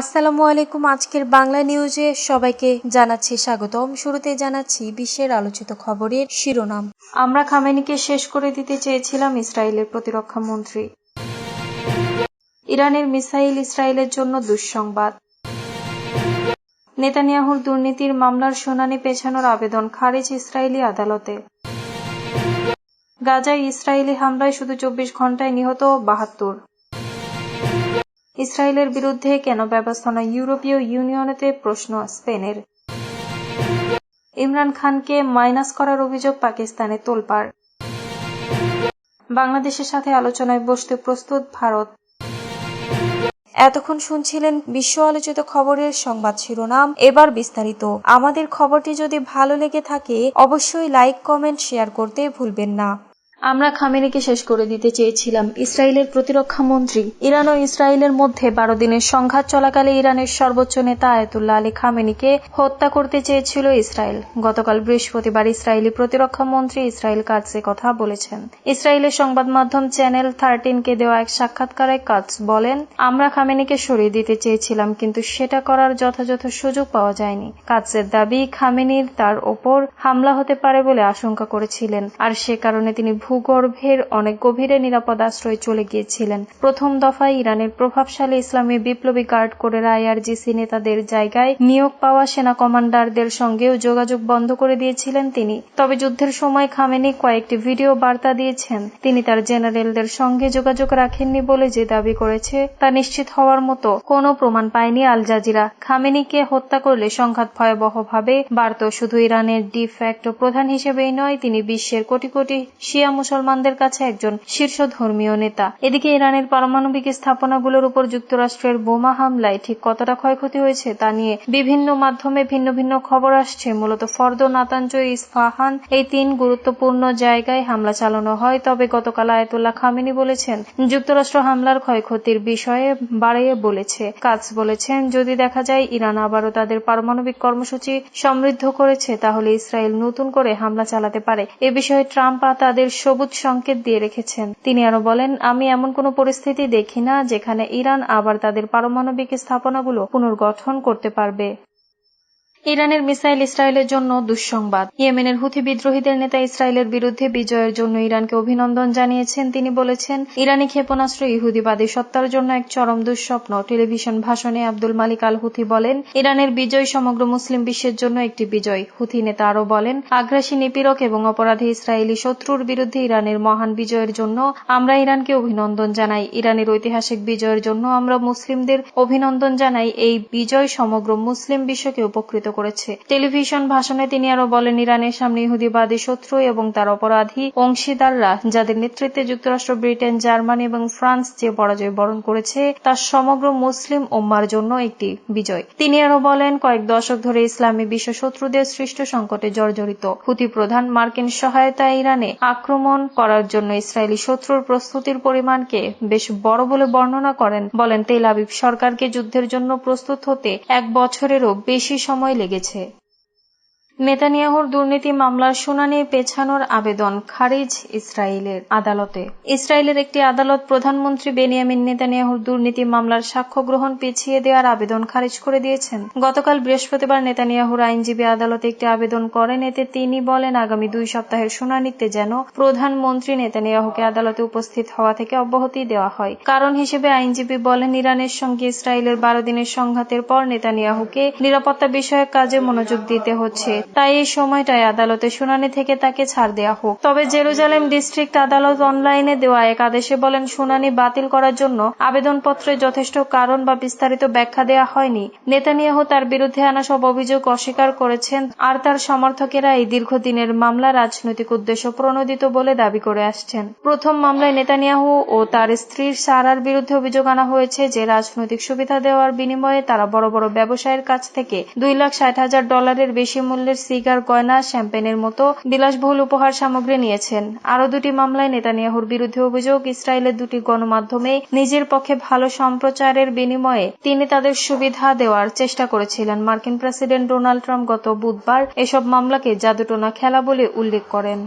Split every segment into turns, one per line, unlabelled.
আসসালামু আলাইকুম আজকের বাংলা নিউজে সবাইকে জানাচ্ছি স্বাগতম শুরুতে জানাচ্ছি বিশ্বের আলোচিত খবরের শিরোনাম আমরা খামেনিকে শেষ করে দিতে চেয়েছিলাম ইসরায়েলের প্রতিরক্ষা মন্ত্রী ইরানের মিসাইল ইসরায়েলের জন্য দুঃসংবাদ নেতানিয়াহুর দুর্নীতির মামলার শুনানি পেছানোর আবেদন খারিজ ইসরায়েলি আদালতে গাজায় ইসরায়েলি হামলায় শুধু চব্বিশ ঘন্টায় নিহত বাহাত্তর ইসরায়েলের বিরুদ্ধে কেন ব্যবস্থা নয় ইউরোপীয় ইউনিয়নেতে প্রশ্ন স্পেনের ইমরান খানকে মাইনাস করার অভিযোগ পাকিস্তানে তোলপাড় বাংলাদেশের সাথে আলোচনায় বসতে প্রস্তুত ভারত এতক্ষণ শুনছিলেন বিশ্ব আলোচিত খবরের সংবাদ শিরোনাম এবার বিস্তারিত আমাদের খবরটি যদি ভালো লেগে থাকে অবশ্যই লাইক কমেন্ট শেয়ার করতে ভুলবেন না আমরা খামেনিকে শেষ করে দিতে চেয়েছিলাম ইসরায়েলের প্রতিরক্ষা মন্ত্রী ইরান ও ইসরায়েলের মধ্যে বারো দিনের সংঘাত চলাকালে ইরানের সর্বোচ্চ নেতা আয়তুল্লাহ আলী খামেনিকে হত্যা করতে চেয়েছিল ইসরায়েল গতকাল বৃহস্পতিবার ইসরায়েলি প্রতিরক্ষা মন্ত্রী ইসরায়েল কাটসে কথা বলেছেন ইসরায়েলের সংবাদ মাধ্যম চ্যানেল থার্টিনকে দেওয়া এক সাক্ষাৎকারে কাটস বলেন আমরা খামেনিকে সরিয়ে দিতে চেয়েছিলাম কিন্তু সেটা করার যথাযথ সুযোগ পাওয়া যায়নি কাটসের দাবি খামেনির তার ওপর হামলা হতে পারে বলে আশঙ্কা করেছিলেন আর সে কারণে তিনি ভূ ভূগর্ভের অনেক গভীরে নিরাপদ আশ্রয় চলে গিয়েছিলেন প্রথম দফায় ইরানের প্রভাবশালী ইসলামী বিপ্লবী গার্ড করে আইআরজিসি নেতাদের জায়গায় নিয়োগ পাওয়া সেনা কমান্ডারদের সঙ্গেও যোগাযোগ বন্ধ করে দিয়েছিলেন তিনি তবে যুদ্ধের সময় খামেনি কয়েকটি ভিডিও বার্তা দিয়েছেন তিনি তার জেনারেলদের সঙ্গে যোগাযোগ রাখেননি বলে যে দাবি করেছে তা নিশ্চিত হওয়ার মতো কোনো প্রমাণ পায়নি আল জাজিরা খামেনিকে হত্যা করলে সংঘাত ভয়াবহভাবে বাড়ত শুধু ইরানের ডিফ্যাক্ট প্রধান হিসেবেই নয় তিনি বিশ্বের কোটি কোটি শিয়া মুসলমানদের কাছে একজন শীর্ষ ধর্মীয় নেতা এদিকে ইরানের পারমাণবিক স্থাপনাগুলোর উপর যুক্তরাষ্ট্রের বোমা হামলায় ঠিক কতটা ক্ষয়ক্ষতি হয়েছে তা নিয়ে বিভিন্ন মাধ্যমে ভিন্ন ভিন্ন খবর আসছে মূলত ফর্দ নাতাঞ্জ ইসফাহান এই তিন গুরুত্বপূর্ণ জায়গায় হামলা চালানো হয় তবে গতকাল আয়তুল্লাহ খামিনি বলেছেন যুক্তরাষ্ট্র হামলার ক্ষয়ক্ষতির বিষয়ে বাড়িয়ে বলেছে কাজ বলেছেন যদি দেখা যায় ইরান আবারও তাদের পারমাণবিক কর্মসূচি সমৃদ্ধ করেছে তাহলে ইসরায়েল নতুন করে হামলা চালাতে পারে এ বিষয়ে ট্রাম্প তাদের সবুজ সংকেত দিয়ে রেখেছেন তিনি আরো বলেন আমি এমন কোনো পরিস্থিতি দেখি না যেখানে ইরান আবার তাদের পারমাণবিক স্থাপনাগুলো পুনর্গঠন করতে পারবে ইরানের মিসাইল ইসরায়েলের জন্য দুঃসংবাদ ইয়েমেনের হুথি বিদ্রোহীদের নেতা ইসরায়েলের বিরুদ্ধে বিজয়ের জন্য ইরানকে অভিনন্দন জানিয়েছেন তিনি বলেছেন ইরানি ক্ষেপণাস্ত্র ইহুদিবাদী সত্তার জন্য এক চরম দুঃস্বপ্ন টেলিভিশন ভাষণে আব্দুল মালিক আল হুথি বলেন ইরানের বিজয় সমগ্র মুসলিম বিশ্বের জন্য একটি বিজয় হুথি নেতা আরও বলেন আগ্রাসী নিপীড়ক এবং অপরাধী ইসরায়েলি শত্রুর বিরুদ্ধে ইরানের মহান বিজয়ের জন্য আমরা ইরানকে অভিনন্দন জানাই ইরানের ঐতিহাসিক বিজয়ের জন্য আমরা মুসলিমদের অভিনন্দন জানাই এই বিজয় সমগ্র মুসলিম বিশ্বকে উপকৃত করেছে টেলিভিশন ভাষণে তিনি আরও বলেন ইরানের সামনে ইহুদিবাদী শত্রু এবং তার অপরাধী অংশীদাররা যাদের নেতৃত্বে যুক্তরাষ্ট্র ব্রিটেন জার্মানি এবং ফ্রান্স যে পরাজয় বরণ করেছে তার সমগ্র মুসলিম ওম্মার জন্য একটি বিজয় তিনি আরও বলেন কয়েক দশক ধরে ইসলামী বিশ্ব শত্রুদের সৃষ্ট সংকটে জর্জরিত হুতি প্রধান মার্কিন সহায়তা ইরানে আক্রমণ করার জন্য ইসরায়েলি শত্রুর প্রস্তুতির পরিমাণকে বেশ বড় বলে বর্ণনা করেন বলেন তেল আবিব সরকারকে যুদ্ধের জন্য প্রস্তুত হতে এক বছরেরও বেশি সময় লেগেছে নেতানিয়াহুর দুর্নীতি মামলার শুনানি পেছানোর আবেদন খারিজ ইসরায়েলের আদালতে ইসরায়েলের একটি আদালত প্রধানমন্ত্রী বেনিয়ামিন নেতানিয়াহুর দুর্নীতি মামলার সাক্ষ্য গ্রহণ পিছিয়ে দেওয়ার আবেদন খারিজ করে দিয়েছেন গতকাল বৃহস্পতিবার নেতানিয়াহুর আইনজীবী আদালতে একটি আবেদন করেন এতে তিনি বলেন আগামী দুই সপ্তাহের শুনানিতে যেন প্রধানমন্ত্রী নেতানিয়াহুকে আদালতে উপস্থিত হওয়া থেকে অব্যাহতি দেওয়া হয় কারণ হিসেবে আইনজীবী বলেন ইরানের সঙ্গে ইসরায়েলের বারো দিনের সংঘাতের পর নেতানিয়াহুকে নিরাপত্তা বিষয়ক কাজে মনোযোগ দিতে হচ্ছে তাই এই সময়টায় আদালতে শুনানি থেকে তাকে ছাড় দেওয়া হোক তবে জেরুজালেম ডিস্ট্রিক্ট আদালত অনলাইনে দেওয়া এক আদেশে বলেন শুনানি বাতিল করার জন্য আবেদনপত্রে যথেষ্ট কারণ বা বিস্তারিত ব্যাখ্যা দেওয়া হয়নি নেতানিয়াহু তার বিরুদ্ধে আনা সব অভিযোগ অস্বীকার করেছেন আর তার সমর্থকেরা এই দীর্ঘদিনের মামলা রাজনৈতিক উদ্দেশ্য প্রণোদিত বলে দাবি করে আসছেন প্রথম মামলায় নেতানিয়াহু ও তার স্ত্রীর সারার বিরুদ্ধে অভিযোগ আনা হয়েছে যে রাজনৈতিক সুবিধা দেওয়ার বিনিময়ে তারা বড় বড় ব্যবসায়ের কাছ থেকে দুই লাখ ষাট হাজার ডলারের বেশি মূল্যের সিগার গয়না শ্যাম্পেনের মতো বিলাসবহুল উপহার সামগ্রী নিয়েছেন আরও দুটি মামলায় নেতানিয়াহুর বিরুদ্ধে অভিযোগ ইসরায়েলের দুটি গণমাধ্যমে নিজের পক্ষে ভালো সম্প্রচারের বিনিময়ে তিনি তাদের সুবিধা দেওয়ার চেষ্টা করেছিলেন মার্কিন প্রেসিডেন্ট ডোনাল্ড ট্রাম্প গত বুধবার এসব মামলাকে জাদুটোনা খেলা বলে উল্লেখ করেন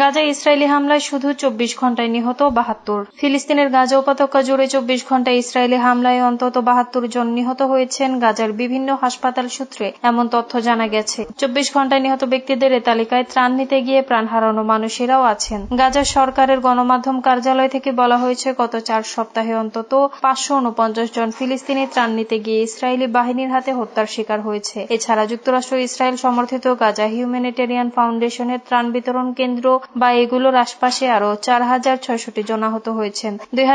গাজায় ইসরায়েলি হামলায় শুধু চব্বিশ ঘন্টায় নিহত বাহাত্তর ফিলিস্তিনের গাজা উপত্যকা জুড়ে চব্বিশ ঘন্টায় ইসরায়েলি হামলায় অন্তত বাহাত্তর জন নিহত হয়েছেন গাজার বিভিন্ন হাসপাতাল সূত্রে এমন তথ্য জানা গেছে চব্বিশ ঘন্টায় নিহত ব্যক্তিদের এ তালিকায় ত্রাণ নিতে গিয়ে প্রাণ হারানো মানুষেরাও আছেন গাজা সরকারের গণমাধ্যম কার্যালয় থেকে বলা হয়েছে গত চার সপ্তাহে অন্তত পাঁচশো উনপঞ্চাশ জন ফিলিস্তিনি ত্রাণ নিতে গিয়ে ইসরায়েলি বাহিনীর হাতে হত্যার শিকার হয়েছে এছাড়া যুক্তরাষ্ট্র ইসরায়েল সমর্থিত গাজা হিউম্যানিটেরিয়ান ফাউন্ডেশনের ত্রাণ বিতরণ কেন্দ্র লোক বা এগুলোর আশপাশে আরো চার হাজার ছয়শটি জন আহত হয়েছেন দুই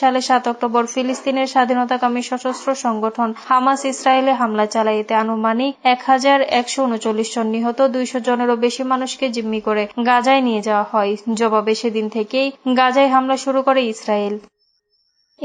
সালে সাত অক্টোবর ফিলিস্তিনের স্বাধীনতাকামী সশস্ত্র সংগঠন হামাস ইসরায়েলে হামলা চালায় এতে আনুমানিক এক হাজার একশো উনচল্লিশ জন নিহত দুইশো জনেরও বেশি মানুষকে জিম্মি করে গাজায় নিয়ে যাওয়া হয় জবাবে সেদিন থেকেই গাজায় হামলা শুরু করে ইসরায়েল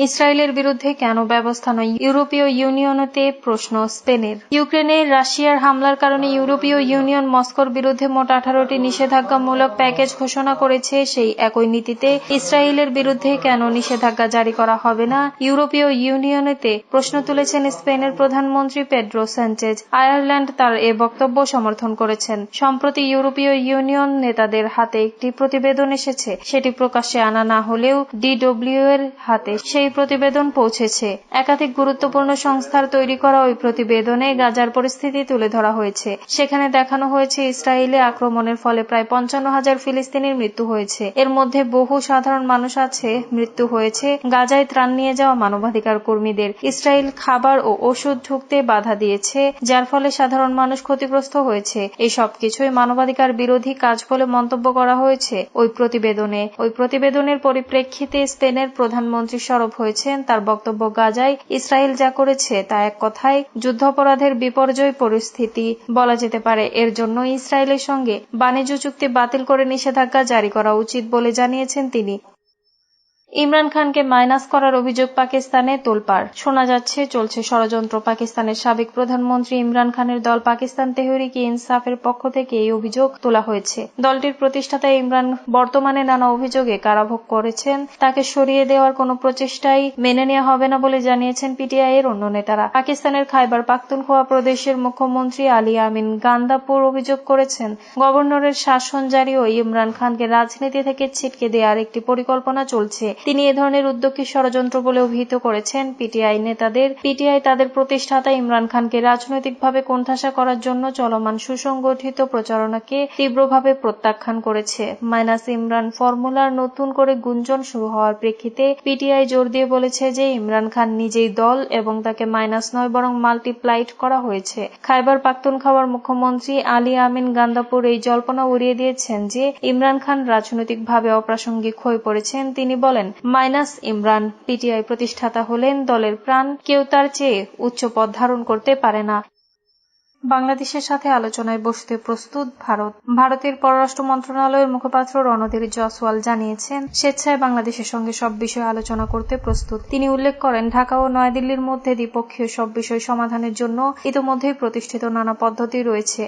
ইসরায়েলের বিরুদ্ধে কেন ব্যবস্থা নয় ইউরোপীয় ইউনিয়নতে প্রশ্ন স্পেনের ইউক্রেনে রাশিয়ার হামলার কারণে ইউরোপীয় ইউনিয়ন মস্কোর বিরুদ্ধে মোট আঠারোটি নিষেধাজ্ঞামূলক প্যাকেজ ঘোষণা করেছে সেই একই নীতিতে ইসরায়েলের বিরুদ্ধে কেন নিষেধাজ্ঞা জারি করা হবে না ইউরোপীয় ইউনিয়নেতে প্রশ্ন তুলেছেন স্পেনের প্রধানমন্ত্রী পেড্রো সানচেজ আয়ারল্যান্ড তার এ বক্তব্য সমর্থন করেছেন সম্প্রতি ইউরোপীয় ইউনিয়ন নেতাদের হাতে একটি প্রতিবেদন এসেছে সেটি প্রকাশ্যে আনা না হলেও ডিডব্লিউ এর হাতে সেই প্রতিবেদন পৌঁছেছে একাধিক গুরুত্বপূর্ণ সংস্থার তৈরি করা ওই প্রতিবেদনে গাজার পরিস্থিতি তুলে ধরা হয়েছে সেখানে দেখানো হয়েছে ইসরায়েলে আক্রমণের ফলে প্রায় পঞ্চান্ন হাজার ফিলিস্তিনির মৃত্যু হয়েছে এর মধ্যে বহু সাধারণ মানুষ আছে মৃত্যু হয়েছে গাজায় ত্রাণ নিয়ে যাওয়া মানবাধিকার কর্মীদের ইসরায়েল খাবার ও ওষুধ ঢুকতে বাধা দিয়েছে যার ফলে সাধারণ মানুষ ক্ষতিগ্রস্ত হয়েছে এই সবকিছুই মানবাধিকার বিরোধী কাজ বলে মন্তব্য করা হয়েছে ওই প্রতিবেদনে ওই প্রতিবেদনের পরিপ্রেক্ষিতে স্পেনের প্রধানমন্ত্রী সরব আরোপ হয়েছেন তার বক্তব্য গাজায় ইসরায়েল যা করেছে তা এক কথায় যুদ্ধাপরাধের বিপর্যয় পরিস্থিতি বলা যেতে পারে এর জন্য ইসরায়েলের সঙ্গে বাণিজ্য চুক্তি বাতিল করে নিষেধাজ্ঞা জারি করা উচিত বলে জানিয়েছেন তিনি ইমরান খানকে মাইনাস করার অভিযোগ পাকিস্তানে তোলপাড় শোনা যাচ্ছে চলছে ষড়যন্ত্র পাকিস্তানের সাবেক প্রধানমন্ত্রী ইমরান খানের দল পাকিস্তান তেহরিক ইনসাফের পক্ষ থেকে এই অভিযোগ তোলা হয়েছে দলটির প্রতিষ্ঠাতা ইমরান বর্তমানে নানা অভিযোগে কারাভোগ করেছেন তাকে সরিয়ে দেওয়ার কোনো প্রচেষ্টাই মেনে নেওয়া হবে না বলে জানিয়েছেন পিটিআই এর অন্য নেতারা পাকিস্তানের খাইবার পাখতুনখোয়া প্রদেশের মুখ্যমন্ত্রী আলী আমিন গান্দাপুর অভিযোগ করেছেন গভর্নরের শাসন জারি ও ইমরান খানকে রাজনীতি থেকে ছিটকে দেওয়ার একটি পরিকল্পনা চলছে তিনি এ ধরনের উদ্যোগকে ষড়যন্ত্র বলে অভিহিত করেছেন পিটিআই নেতাদের পিটিআই তাদের প্রতিষ্ঠাতা ইমরান খানকে রাজনৈতিকভাবে কোণঠাসা করার জন্য চলমান সুসংগঠিত প্রচারণাকে তীব্রভাবে প্রত্যাখ্যান করেছে মাইনাস ইমরান ফর্মুলার নতুন করে গুঞ্জন শুরু হওয়ার প্রেক্ষিতে পিটিআই জোর দিয়ে বলেছে যে ইমরান খান নিজেই দল এবং তাকে মাইনাস নয় বরং মাল্টিপ্লাইড করা হয়েছে খাইবার খাওয়ার মুখ্যমন্ত্রী আলী আমিন গান্দাপুর এই জল্পনা উড়িয়ে দিয়েছেন যে ইমরান খান রাজনৈতিকভাবে অপ্রাসঙ্গিক হয়ে পড়েছেন তিনি বলেন মাইনাস ইমরান পিটিআই প্রতিষ্ঠাতা হলেন দলের প্রাণ কেউ তার চেয়ে উচ্চ পদ ধারণ করতে পারে না বাংলাদেশের সাথে আলোচনায় বসতে প্রস্তুত ভারত ভারতের পররাষ্ট্র মন্ত্রণালয়ের মুখপাত্র রণধীর জয়সওয়াল জানিয়েছেন স্বেচ্ছায় বাংলাদেশের সঙ্গে সব বিষয়ে আলোচনা করতে প্রস্তুত তিনি উল্লেখ করেন ঢাকা ও নয়াদিল্লির মধ্যে দ্বিপক্ষীয় সব বিষয় সমাধানের জন্য ইতিমধ্যেই প্রতিষ্ঠিত নানা পদ্ধতি রয়েছে